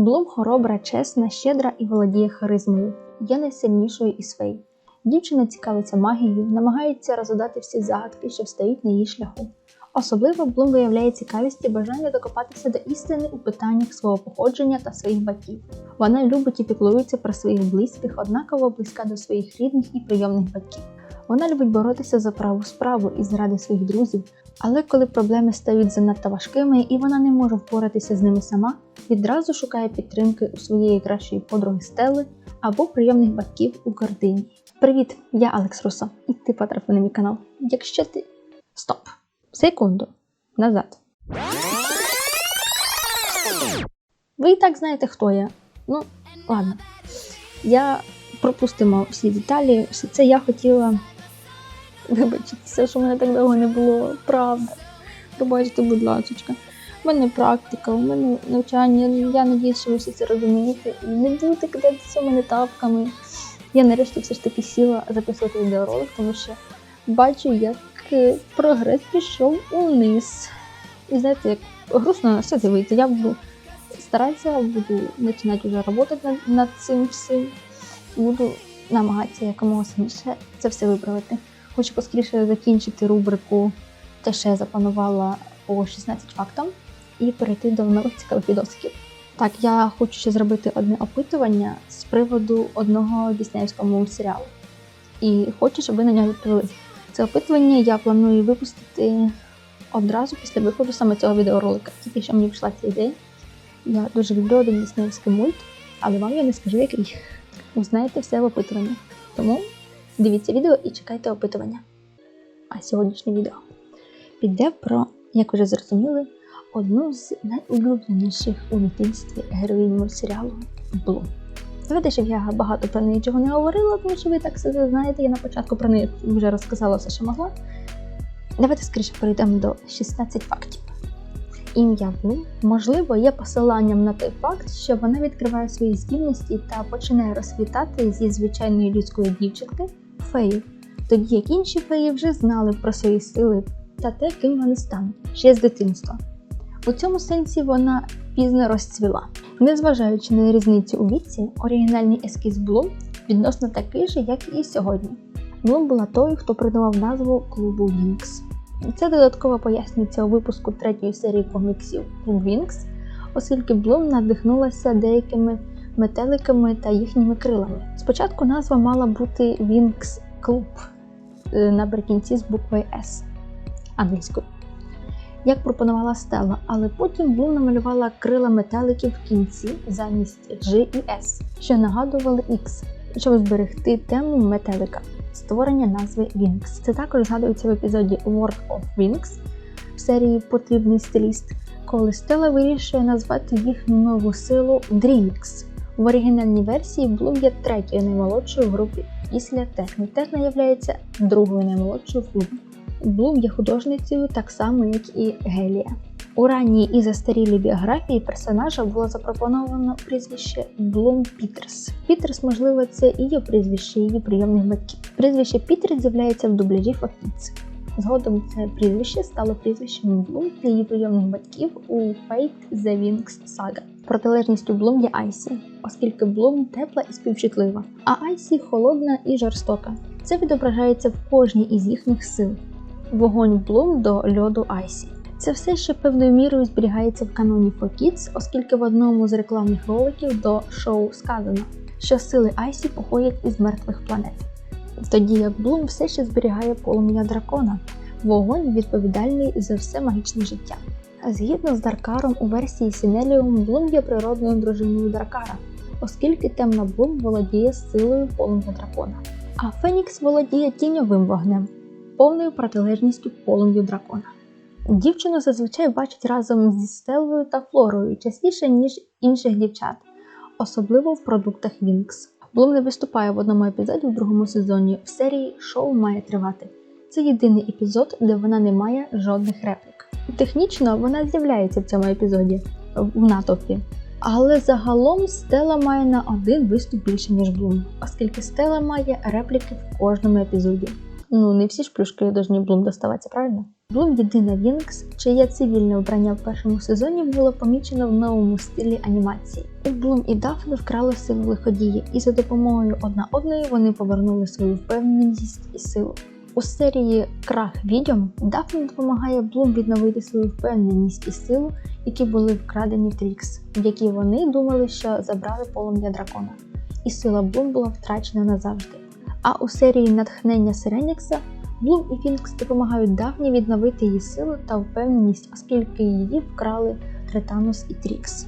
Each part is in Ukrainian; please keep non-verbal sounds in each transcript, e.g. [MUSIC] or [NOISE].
Блум хоробра, чесна, щедра і володіє харизмою. Є найсильнішою із фей. Дівчина цікавиться магією, намагається розгадати всі загадки, що встають на її шляху. Особливо Блум виявляє цікавість і бажання докопатися до істини у питаннях свого походження та своїх батьків. Вона любить і піклується про своїх близьких, однаково близька до своїх рідних і прийомних батьків. Вона любить боротися за праву справу і заради своїх друзів, але коли проблеми стають занадто важкими і вона не може впоратися з ними сама, відразу шукає підтримки у своєї кращої подруги Стелли або прийомних батьків у Гордині. Привіт, я Алекс Русо, і ти потрапив на мій канал. Якщо ти. Стоп! Секунду. Назад. Ви і так знаєте, хто я. Ну, ладно. Я пропустимо всі деталі. Все це я хотіла вибачитися, що в мене так довго не було, правда. Пробачте, будь ласка. У мене практика, у мене навчання. Я надіюсь, що ви всі це розумієте. Не будете кидатися мене тапками. Я нарешті все ж таки сіла записувати відеоролик, тому що бачу, як е, прогрес пішов униз. І знаєте, як грустно на все дивитися. Я буду старатися, буду починати вже працювати над, над цим всім. Буду намагатися якомога сильніше це все виправити. Хочу поскоріше закінчити рубрику те, що я запланувала по 16 фактам, і перейти до нових цікавих відосиків. Так, я хочу ще зробити одне опитування з приводу одного діснеївського мультсеріалу. І хочу, щоб ви на нього відповіли. Це опитування я планую випустити одразу після виходу саме цього відеоролика. Тільки що мені прийшла ця ідея. Я дуже люблю один діснеївський мульт, але вам я не скажу, який. Узнаєте все в опитуванні. Тому дивіться відео і чекайте опитування. А сьогоднішнє відео піде про, як вже зрозуміли, одну з найулюбленіших у дитинстві героїнь мультсеріалу Блум. Давайте, щоб я багато про неї чого не говорила, тому що ви так все знаєте, я на початку про неї вже розказала все, що могла. Давайте скоріше перейдемо до 16 фактів. Ім'я Блум, можливо, є посиланням на той факт, що вона відкриває свої здібності та починає розквітати зі звичайної людської дівчинки фею, тоді як інші феї вже знали про свої сили та те, ким вони стануть ще з дитинства. У цьому сенсі вона пізно розцвіла. Незважаючи на різницю у віці, оригінальний ескіз Блум відносно такий же, як і сьогодні. Блум була тою, хто придумав назву клубу Вінкс. Це додатково пояснюється у випуску третьої серії коміксів Вінкс, оскільки Блум надихнулася деякими метеликами та їхніми крилами. Спочатку назва мала бути Вінкс Клуб наприкінці з буквою S англійською як пропонувала Стелла, але потім Блум намалювала крила метеликів в кінці замість G і S, що нагадували X, щоб зберегти тему метелика, створення назви Wings. Це також згадується в епізоді World of Wings в серії Потрібний стиліст, коли Стелла вирішує назвати їхню нову силу Dreamix. В оригінальній версії Блум є третьою наймолодшою групі після Техни. Техна є другою наймолодшою в клубі. Блум є художницею так само, як і Гелія. У ранній і застарілій біографії персонажа було запропоновано прізвище Блум Пітерс. Пітерс, можливо, це і є прізвище її прийомних батьків. Прізвище Пітерс з'являється в дубляжі Фокіц. Згодом це прізвище стало прізвищем Блум для її прийомних батьків у Fate The Wings Saga. Протилежністю Блум є Айсі, оскільки Блум тепла і співчутлива, а Айсі холодна і жорстока. Це відображається в кожній із їхніх сил вогонь Блум до льоду Айсі. Це все ще певною мірою зберігається в каноні For Kids, оскільки в одному з рекламних роликів до шоу сказано, що сили Айсі походять із мертвих планет. Тоді як Блум все ще зберігає полум'я дракона, вогонь відповідальний за все магічне життя. Згідно з Даркаром у версії Сінеліум, Блум є природною дружиною Даркара, оскільки темна Блум володіє силою полум'я дракона, а Фенікс володіє тіньовим вогнем повною протилежністю полум'ю дракона. Дівчину зазвичай бачать разом зі Стеллою та Флорою частіше, ніж інших дівчат, особливо в продуктах Вінкс. Блум не виступає в одному епізоді в другому сезоні. В серії шоу має тривати. Це єдиний епізод, де вона не має жодних реплік. Технічно вона з'являється в цьому епізоді в натовпі. Але загалом Стела має на один виступ більше, ніж Блум, оскільки Стела має репліки в кожному епізоді. Ну, не всі ж плюшки должны Блум доставатися, правильно? Блум єдина Вінкс, чиє цивільне вбрання в першому сезоні було помічено в новому стилі анімації. У Блум і Дафни вкрали силу лиходії, і за допомогою одна одної вони повернули свою впевненість і силу. У серії Крах відьом Дафні допомагає Блум відновити свою впевненість і силу, які були вкрадені Трікс, в які вони думали, що забрали полум'я дракона. І сила Блум була втрачена назавжди. А у серії Натхнення Сиренікса Блум і Фінкс допомагають Дафні відновити її силу та впевненість, оскільки її вкрали Третанус і Трікс.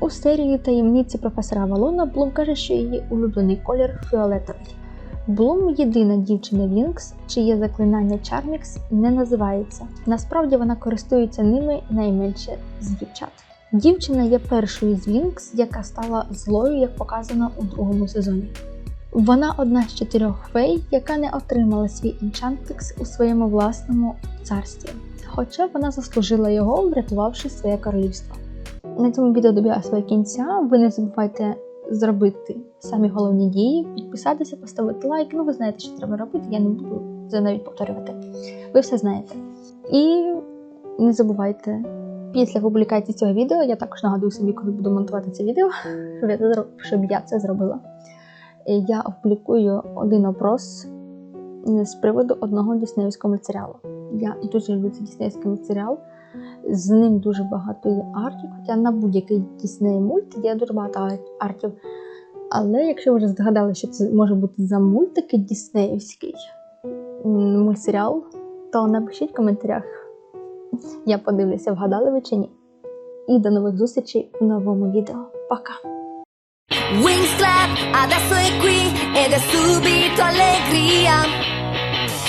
У серії таємниці професора Валона Блум каже, що її улюблений колір фіолетовий. Блум єдина дівчина Вінкс, чиє заклинання Чармікс не називається. Насправді вона користується ними найменше з дівчат. Дівчина є першою з Вінкс, яка стала злою, як показано у другому сезоні. Вона одна з чотирьох фей, яка не отримала свій енчантикс у своєму власному царстві, хоча вона заслужила його, врятувавши своє королівство. На цьому відео добігає свого кінця. Ви не забувайте зробити самі головні дії, підписатися, поставити лайк. Ну, ви знаєте, що треба робити, я не буду це навіть повторювати. Ви все знаєте. І не забувайте, після публікації цього відео, я також нагадую собі, коли буду монтувати це відео, [LAUGHS] щоб я щоб я це зробила. Е, Я опублікую один опрос е, з приводу одного діснеївського мультсеріалу. Я дуже люблю цей діснеївський мультсеріал. З ним дуже багато є артів, хоча на будь-який Дісней мульт є дуже багато артів. Але якщо ви вже здогадали, що це може бути за мультики Діснеївський мультсеріал, то напишіть в коментарях. Я подивлюся, вгадали ви чи ні. І до нових зустрічей у новому відео. Пока! Wings clap, adesso è qui ed è subito allegria.